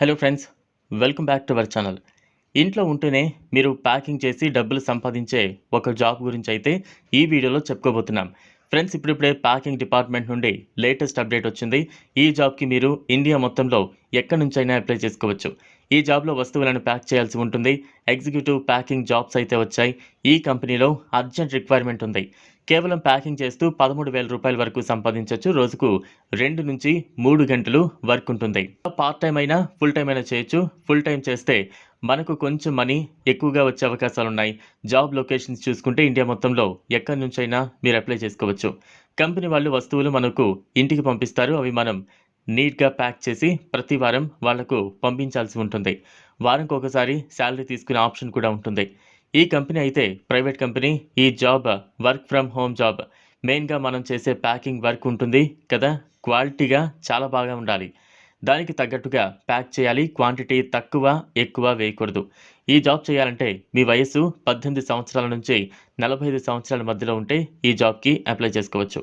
Hello friends welcome back to our channel ఇంట్లో ఉంటూనే మీరు ప్యాకింగ్ చేసి డబ్బులు సంపాదించే ఒక జాబ్ గురించి అయితే ఈ వీడియోలో చెప్పుకోబోతున్నాం. ఫ్రెండ్స్ ఇప్పుడిప్పుడే ప్యాకింగ్ డిపార్ట్మెంట్ నుండి లేటెస్ట్ అప్డేట్ వచ్చింది. ఈ జాబ్కి మీరు ఇండియా మొత్తంలో ఎక్కడి నుంచైనా అప్లై చేసుకోవచ్చు. ఈ జాబ్లో వస్తువులను ప్యాక్ చేయాల్సి ఉంటుంది. ఎగ్జిక్యూటివ్ ప్యాకింగ్ జాబ్స్ అయితే వచ్చాయి. ఈ కంపెనీలో అర్జెంట్ రిక్వైర్మెంట్ ఉంది. కేవలం ప్యాకింగ్ చేస్తూ పదమూడు వేల రూపాయల వరకు సంపాదించవచ్చు రోజుకు రెండు నుంచి మూడు గంటలు వర్క్ ఉంటుంది. పార్ట్ టైం అయినా ఫుల్ టైం అయినా చేయొచ్చు. ఫుల్ టైం చేస్తే మనకు కొంచెం మనీ ఎక్కువగా వచ్చే అవకాశాలు ఉన్నాయి. జాబ్ లొకేషన్స్ చూసుకుంటే ఇండియా మొత్తంలో ఎక్కడి నుంచైనా మీరు అప్లై చేసుకోవచ్చు. కంపెనీ వాళ్ళు వస్తువులు మనకు ఇంటికి పంపిస్తారు. అవి మనం నీట్గా ప్యాక్ చేసి ప్రతి వారం వాళ్ళకు పంపించాల్సి ఉంటుంది. వారంకి ఒకసారి శాలరీ తీసుకునే ఆప్షన్ కూడా ఉంటుంది. ఈ కంపెనీ అయితే ప్రైవేట్ కంపెనీ ఈ job work from home job. మెయిన్గా మనం చేసే ప్యాకింగ్ వర్క్ ఉంటుంది కదా క్వాలిటీగా చాలా బాగా ఉండాలి. దానికి తగ్గట్టుగా ప్యాక్ చేయాలి క్వాంటిటీ తక్కువ ఎక్కువ వేయకూడదు. ఈ జాబ్ చేయాలంటే మీ వయస్సు పద్దెనిమిది సంవత్సరాల నుంచి నలభై ఐదు సంవత్సరాల మధ్యలో ఉంటే ఈ జాబ్కి అప్లై చేసుకోవచ్చు.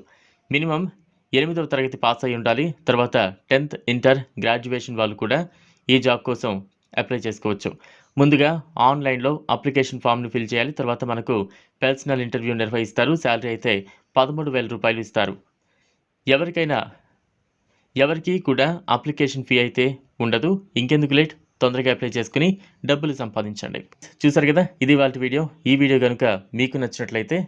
మినిమం ఎనిమిదవ తరగతి పాస్ అయి ఉండాలి. తర్వాత టెన్త్ ఇంటర్ గ్రాడ్యుయేషన్ వాళ్ళు కూడా ఈ జాబ్ కోసం అప్లై చేసుకోవచ్చు. ముందుగా ఆన్లైన్లో అప్లికేషన్ ఫామ్ను ఫిల్ చేయాలి. తర్వాత మనకు పర్సనల్ ఇంటర్వ్యూ నిర్వహిస్తారు. శాలరీ అయితే పదమూడు వేల రూపాయలు ఇస్తారు. ఎవరికైనా ఎవరికి కూడా అప్లికేషన్ ఫీ అయితే ఉండదు. ఇంకెందుకు లేట్? తొందరగా అప్లై చేసుకుని డబ్బులు సంపాదించండి. చూసారు కదా? ఇది వాళ్ళ వీడియో. ఈ వీడియో కనుక మీకు నచ్చినట్లయితే